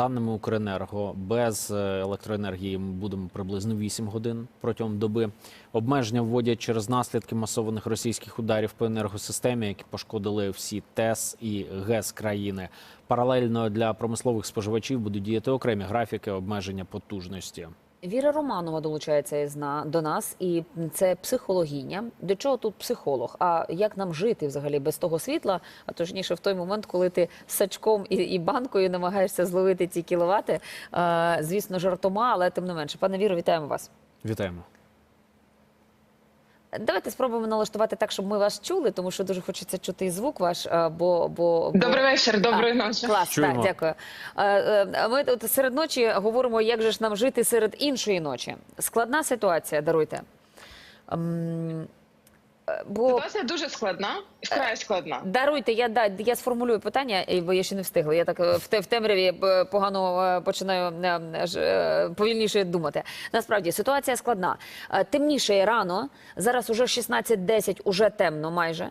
даними Укренерго, без е, електроенергії ми будемо приблизно 8 годин протягом доби. Обмеження вводять через наслідки масованих російських ударів по енергосистемі, які пошкодили всі ТЕС і ГЕС країни. Паралельно для промислових споживачів будуть діяти окремі графіки обмеження потужності. Віра Романова долучається до нас, і це психологіня. До чого тут психолог? А як нам жити взагалі без того світла? А точніше, в той момент, коли ти сачком і, банкою намагаєшся зловити ці кіловати, звісно, жартома, але тим не менше. Пане Віро, вітаємо вас. Вітаємо. Давайте спробуємо налаштувати так, щоб ми вас чули, тому що дуже хочеться чути і звук ваш. Бо, бо, бо... Добрий вечір, доброї ночі. Клас, Чуємо. так, дякую. Е, Ми тут серед ночі говоримо, як же ж нам жити серед іншої ночі. Складна ситуація, даруйте. Е, Бо Ситуація дуже складна, вкрай складна. даруйте, я да я сформулюю питання, бо я ще не встигла. Я так е, в те в темряві е, погано е, починаю е, е, повільніше думати. Насправді ситуація складна. Е, Темніше рано. Зараз уже 16.10, уже темно майже.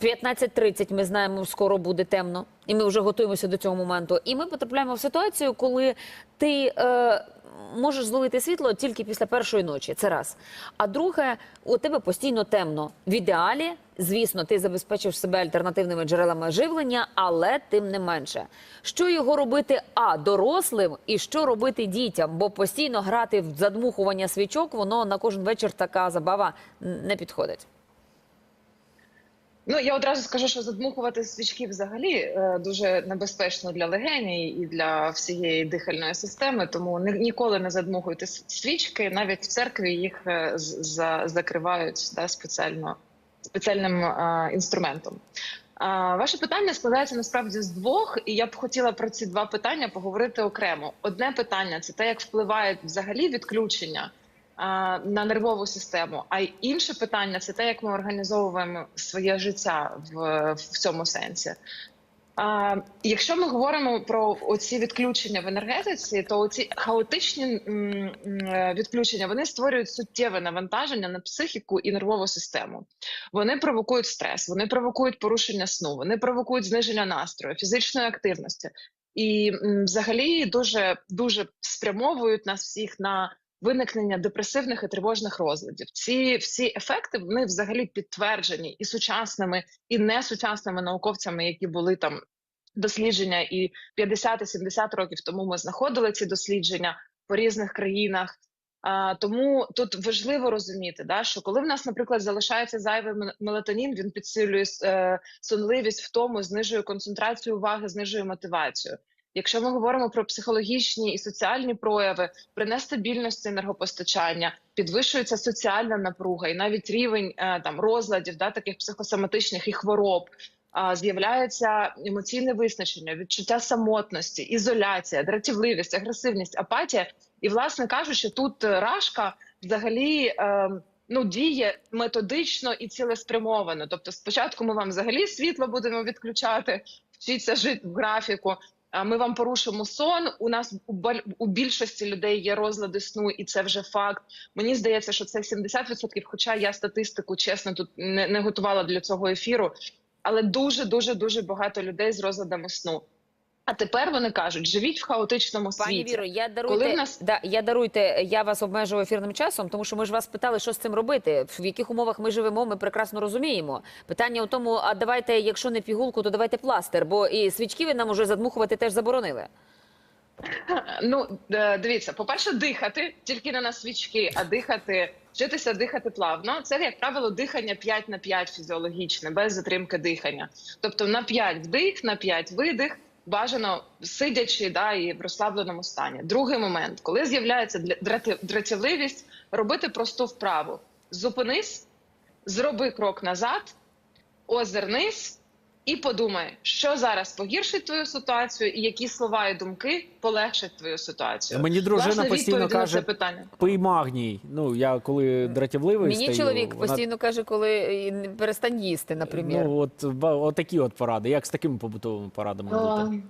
В 15.30 ми знаємо, скоро буде темно, і ми вже готуємося до цього моменту. І ми потрапляємо в ситуацію, коли ти. Е, можеш зловити світло тільки після першої ночі. Це раз. А друге, у тебе постійно темно. В ідеалі, звісно, ти забезпечиш себе альтернативними джерелами живлення, але тим не менше. Що його робити а дорослим, і що робити дітям? Бо постійно грати в задмухування свічок, воно на кожен вечір така забава не підходить. Ну я одразу скажу, що задмухувати свічки взагалі е, дуже небезпечно для легені і для всієї дихальної системи. Тому ні- ніколи не задмухуйте свічки. Навіть в церкві їх е, за- закривають да, спеціально спеціальним е, інструментом. А, Ваше питання складається насправді з двох, і я б хотіла про ці два питання поговорити окремо. Одне питання це те, як впливає взагалі відключення а, на нервову систему. А інше питання це те, як ми організовуємо своє життя в, в цьому сенсі. А, якщо ми говоримо про оці відключення в енергетиці, то оці хаотичні відключення вони створюють суттєве навантаження на психіку і нервову систему. Вони провокують стрес, вони провокують порушення сну, вони провокують зниження настрою, фізичної активності і взагалі дуже дуже спрямовують нас всіх на виникнення депресивних і тривожних розладів. Ці всі ефекти вони взагалі підтверджені і сучасними, і несучасними науковцями, які були там дослідження, і 50 і 70 років тому ми знаходили ці дослідження по різних країнах. А, тому тут важливо розуміти, да, що коли в нас, наприклад, залишається зайвий мелатонін, він підсилює е, сонливість, втому, знижує концентрацію уваги, знижує мотивацію. Якщо ми говоримо про психологічні і соціальні прояви, при нестабільності енергопостачання підвищується соціальна напруга, і навіть рівень е, там розладів, да, таких психосоматичних і хвороб. З'являється емоційне визначення, відчуття самотності, ізоляція, дратівливість, агресивність, апатія. І, власне кажучи, тут рашка взагалі е, ну діє методично і цілеспрямовано. Тобто, спочатку ми вам взагалі світло будемо відключати, вчіться жити в графіку. Ми вам порушимо сон. У нас у більшості людей є розлади сну, і це вже факт. Мені здається, що це 70%, Хоча я статистику чесно тут не готувала для цього ефіру, але дуже дуже дуже багато людей з розладами сну. А тепер вони кажуть: живіть в хаотичному Пані. Віро, я даруйте, Коли в нас- да, я даруйте, я вас обмежую ефірним часом, тому що ми ж вас питали, що з цим робити, в яких умовах ми живемо, ми прекрасно розуміємо. Питання у тому, а давайте, якщо не пігулку, то давайте пластир, бо і свічки ви нам уже задмухувати теж заборонили. Ну е, дивіться, по-перше, дихати тільки не на свічки, а дихати, вчитися дихати плавно. Це як правило дихання 5 на 5 фізіологічне, без затримки дихання. Тобто на 5 вдих, на 5 видих. Бажано сидячи да, і в розслабленому стані. Другий момент, коли з'являється дратівливість, робити просту вправу: зупинись, зроби крок назад, озирнись і подумай, що зараз погіршить твою ситуацію, і які слова і думки полегшать твою ситуацію. Мені дружина Власне, постійно каже, питання. пий магній. Ну я коли дратівливий Мені стаю, чоловік вона- постійно каже, коли не- перестань їсти, наприклад. Ну от, от такі от поради. Як з такими побутовими порадами бути?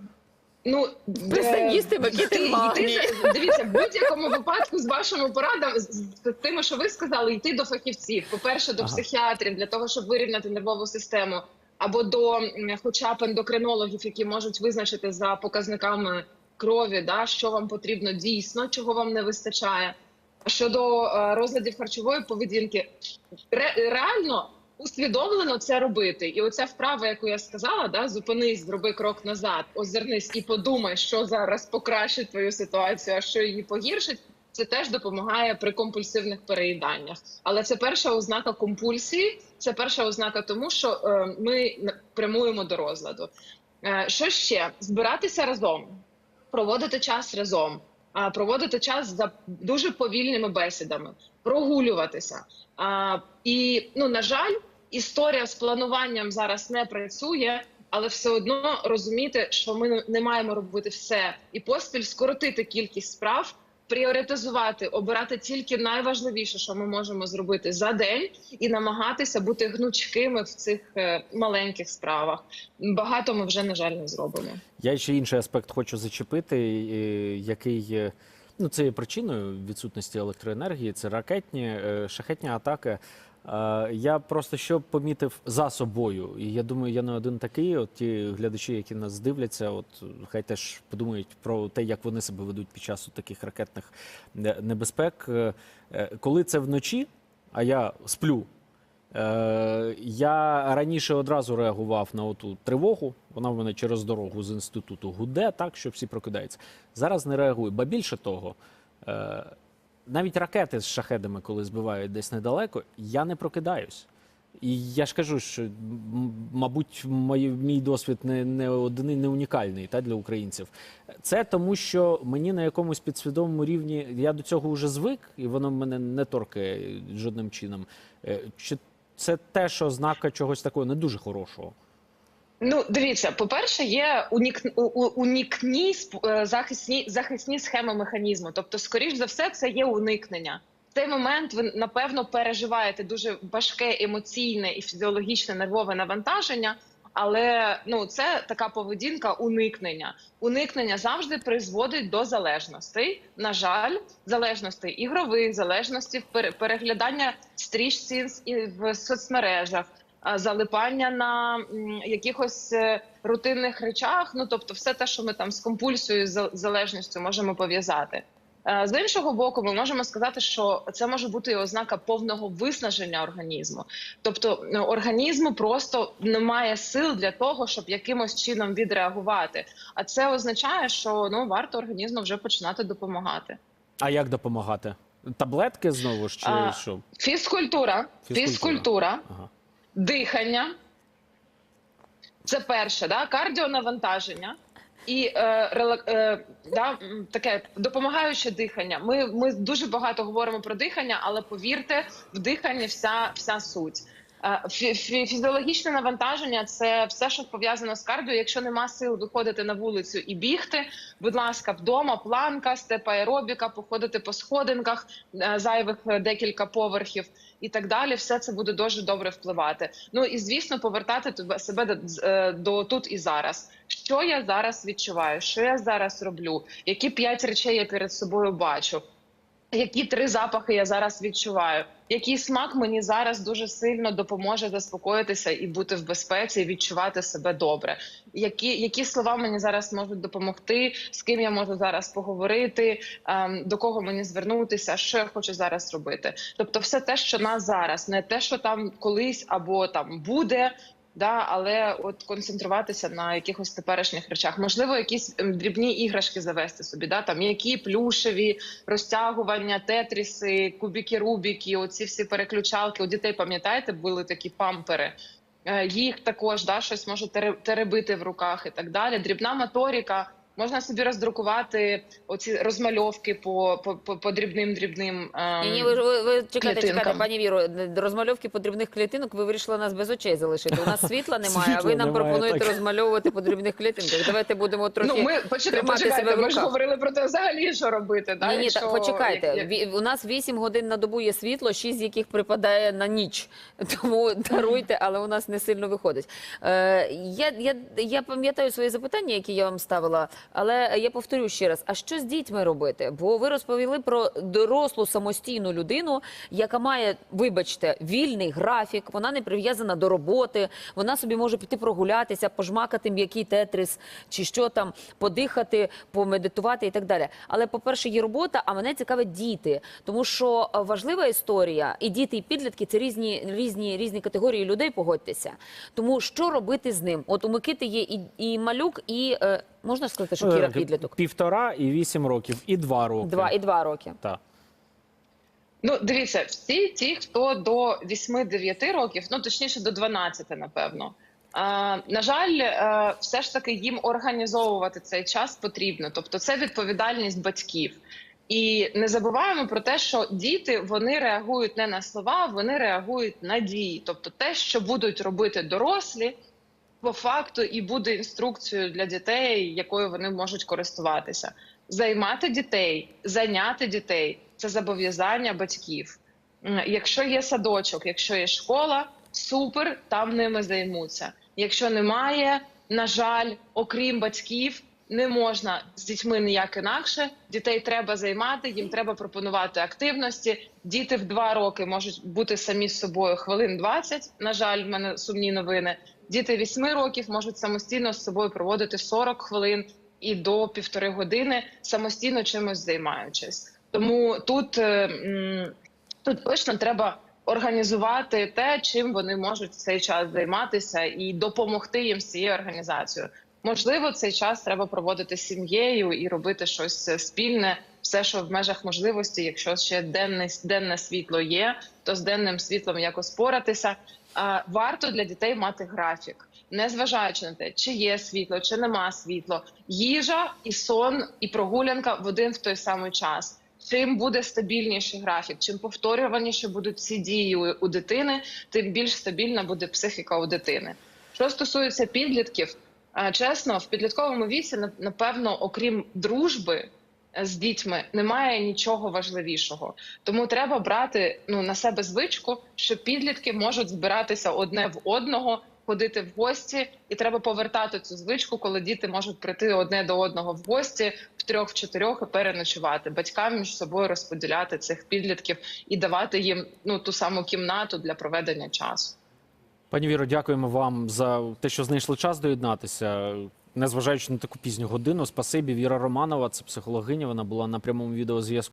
Ну, Перестань їсти, йти магній. Дивіться, в будь-якому випадку з вашими порадами, з з тими, що ви сказали, йти до фахівців. По-перше, до Ага. психіатрів для того, щоб вирівняти нервову систему, або до хоча б ендокринологів, які можуть визначити за показниками крові, да, що вам потрібно дійсно, чого вам не вистачає. Щодо е, розладів харчової поведінки, ре, реально усвідомлено це робити. І оця вправа, яку я сказала, да, зупинись, зроби крок назад, озирнись і подумай, що зараз покращить твою ситуацію, а що її погіршить. Це теж допомагає при компульсивних переїданнях. Але це перша ознака компульсії, це перша ознака тому, що е, ми прямуємо до розладу. Е, що ще? Збиратися разом, проводити час разом, проводити час за дуже повільними бесідами, прогулюватися. І ну на жаль, історія з плануванням зараз не працює. Але все одно розуміти, що ми не маємо робити все і поспіль скоротити кількість справ, пріоритизувати, обирати тільки найважливіше, що ми можемо зробити за день, і намагатися бути гнучкими в цих е, маленьких справах. Багато ми вже на жаль не зробимо. Я ще інший аспект хочу зачепити, який ну це є причиною відсутності електроенергії. Це ракетні е, шахетні атаки. Е, Я просто що помітив за собою, і я думаю, я не один такий. От ті глядачі, які нас дивляться, от хай теж подумають про те, як вони себе ведуть під час таких ракетних е, небезпек. Е, Коли це вночі, а я сплю. Я раніше одразу реагував на оту тривогу. Вона в мене через дорогу з інституту гуде, так що всі прокидаються. Зараз не реагую. Ба більше того, навіть ракети з шахедами, коли збивають десь недалеко, я не прокидаюсь. І я ж кажу, що мабуть, мій, мій досвід не, не один, не унікальний та, для українців. Це тому, що мені на якомусь підсвідомому рівні я до цього вже звик, і воно мене не торкає жодним чином. Е, Чи це теж ознака чогось такого не дуже хорошого? Ну, дивіться, по-перше, є унік... унікні е, захисні захисні схеми механізму. Тобто, скоріш за все, це є уникнення. В цей момент ви напевно переживаєте дуже важке емоційне і фізіологічне нервове навантаження. Але ну це така поведінка уникнення. Уникнення завжди призводить до залежностей. На жаль, залежностей ігрових, залежностей пере- переглядання стрічці в соцмережах, залипання на якихось е, рутинних речах. Ну тобто, все те, що ми там з компульсією з залежністю можемо пов'язати. Е, З іншого боку, ми можемо сказати, що це може бути і ознака повного виснаження організму. Тобто організму просто немає сил для того, щоб якимось чином відреагувати. А це означає, що ну варто організму вже починати допомагати. А як допомагати? Таблетки знову ж чи А, що? Фізкультура, Фізкультура. фізкультура, Ага. Дихання. Це перше, да? кардіонавантаження. І е, е, да, таке допомагаюче дихання. Ми, ми дуже багато говоримо про дихання, але повірте, в диханні вся, вся суть. Е, фі- фі- Фізіологічне навантаження це все, що пов'язано з кардіо. Якщо нема сил виходити на вулицю і бігти, будь ласка, вдома планка, степ аеробіка, походити по сходинках е, зайвих декілька поверхів і так далі. Все це буде дуже добре впливати. Ну і звісно, повертати себе до, е, до тут і зараз. Що я зараз відчуваю? Що я зараз роблю? Які п'ять речей я перед собою бачу? Які три запахи я зараз відчуваю? Який смак мені зараз дуже сильно допоможе заспокоїтися і бути в безпеці, і відчувати себе добре? Які, які слова мені зараз можуть допомогти? З ким я можу зараз поговорити? Ем, до кого мені звернутися? Що я хочу зараз робити? Тобто, все те, що на зараз, не те, що там колись або там буде. Да, але от концентруватися на якихось теперішніх речах, можливо, якісь ем, дрібні іграшки завести собі, да там які плюшеві розтягування, тетріси, кубіки, рубіки, оці всі переключалки. У дітей пам'ятаєте, були такі пампери. Е, Їх також да щось може тере- теребити в руках і так далі. Дрібна моторіка. Можна собі роздрукувати оці розмальовки по, по, по, по дрібним дрібним. ем, Ні, ні, ви, ви, ви чекайте, чекайте, клітинкам. пані Віро, розмальовки подрібних клітинок. Ви вирішили нас без очей залишити. У нас світла немає, а ви Світла нам немає, пропонуєте так. розмальовувати по дрібних клітинках. Давайте будемо трохи. Ну, ми почекайте, тримати себе почекайте, в ми ж руках. говорили про те, взагалі, що робити. Да? Ні, ні, Якщо- так почекайте. як- як- Ві- У нас 8 годин на добу є світло, 6 з яких припадає на ніч. Тому даруйте, але у нас не сильно виходить. Е, я, я, я пам'ятаю свої запитання, які я вам ставила Але я повторю ще раз: а що з дітьми робити? Бо ви розповіли про дорослу самостійну людину, яка має, вибачте, вільний графік, вона не прив'язана до роботи, вона собі може піти прогулятися, пожмакати м'який тетрис чи що там, подихати, помедитувати і так далі. Але, по-перше, є робота, а мене цікавить діти, тому що е, важлива історія, і діти, і підлітки це різні, різні, різні категорії людей. Погодьтеся. Тому що робити з ним? От у Микити є і, і малюк, і е, можна сказати, що Кіра Е, підліток. Півтора і вісім років, і два роки. Два і два роки. Так. Ну, дивіться, всі ті, хто до 8-9 років, ну точніше до 12, напевно. Е, на жаль, е, все ж таки їм організовувати цей час потрібно. Тобто, це відповідальність батьків. І не забуваємо про те, що діти вони реагують не на слова, вони реагують на дії. Тобто, те, що будуть робити дорослі, по факту і буде інструкцією для дітей, якою вони можуть користуватися. Займати дітей, зайняти дітей це зобов'язання батьків. Якщо є садочок, якщо є школа, супер, там ними займуться. Якщо немає, на жаль, окрім батьків, не можна з дітьми ніяк інакше. Дітей треба займати, їм треба пропонувати активності. Діти в два роки можуть бути самі з собою хвилин 20. На жаль, в мене сумні новини. Діти 8 років можуть самостійно з собою проводити 40 хвилин і до півтори години самостійно чимось займаючись. Тому тут, е, тут точно треба організувати те, чим вони можуть в цей час займатися, і допомогти їм з цією організацією. Можливо, цей час треба проводити з сім'єю і робити щось е, спільне, все, що в межах можливості. Якщо ще денне, денне світло є, то з денним світлом якось поратися. Варто для дітей мати графік, не зважаючи на те, чи є світло, чи нема світло, їжа і сон, і прогулянка в один в той самий час. Чим буде стабільніший графік, чим повторюваніше будуть ці дії у, дитини, тим більш стабільна буде психіка у дитини. Що стосується підлітків, чесно, в підлітковому віці напевно, окрім дружби е, з дітьми, немає нічого важливішого. Тому треба брати ну на себе звичку, що підлітки можуть збиратися одне в одного, ходити в гості, і треба повертати цю звичку, коли діти можуть прийти одне до одного в гості в трьох, в чотирьох і переночувати. Батькам між собою розподіляти цих підлітків і давати їм ну ту саму кімнату для проведення часу. Пані Віро, дякуємо вам за те, що знайшли час доєднатися. Незважаючи на таку пізню годину, спасибі. Віра Романова, це психологиня. Вона була на прямому відеозв'язку.